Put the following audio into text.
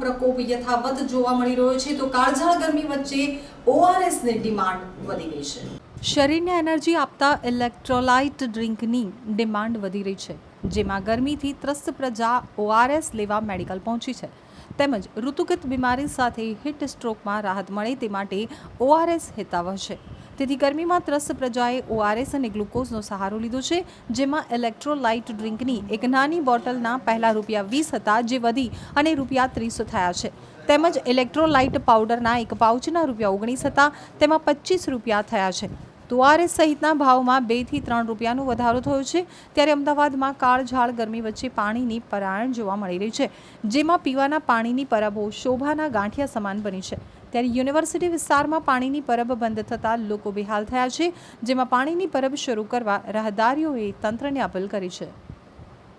પ્રકોપ યથાવત જોવા મળી રહ્યો છે. તો કાળઝાળ ગરમી વચ્ચે ઓઆરએસની ડિમાન્ડ વધી ગઈ છે. શરીરને એનર્જી આપતા ઇલેક્ટ્રોલાઇટ ડ્રિંકની ડિમાન્ડ વધી રહી છે, જેમાં ગરમીથી ત્રસ્ત પ્રજા ઓઆરએસ લેવા મેડિકલ પહોંચી છે. તેમજ ઋતુગત બીમારી સાથે હિટ સ્ટ્રોકમાં રાહત મળે તે માટે ઓઆરએસ હિતાવહ છે. તેથી ગરમીમાં ત્રસ્ત પ્રજાએ ઓઆરએસ અને ગ્લુકોઝનો સહારો લીધો છે, જેમાં ઇલેક્ટ્રોલાઇટ ડ્રિંકની એક નાની બોટલના પહેલા રૂપિયા વીસ હતા, જે વધી અને રૂપિયા ત્રીસ થયા છે. તેમજ ઇલેક્ટ્રોલાઇટ પાવડરના એક પાઉચના રૂપિયા ઓગણીસ હતા, તેમાં પચીસ રૂપિયા થયા છે. તો સહિતના ભાવમાં બેથી ત્રણ રૂપિયાનો વધારો થયો છે. ત્યારે અમદાવાદમાં કાળઝાળ ગરમી વચ્ચે પાણીની પરાયણ જોવા મળી રહી છે. જેમાં પીવાના પાણીની પરબો શોભાના ગાંઠિયા સમાન બની છે. ત્યારે યુનિવર્સિટી વિસ્તારમાં પાણીની પરબ બંધ થતાં લોકો બેહાલ થયા છે, જેમાં પાણીની પરબ શરૂ કરવા રાહદારીઓએ તંત્રને અપીલ કરી છે.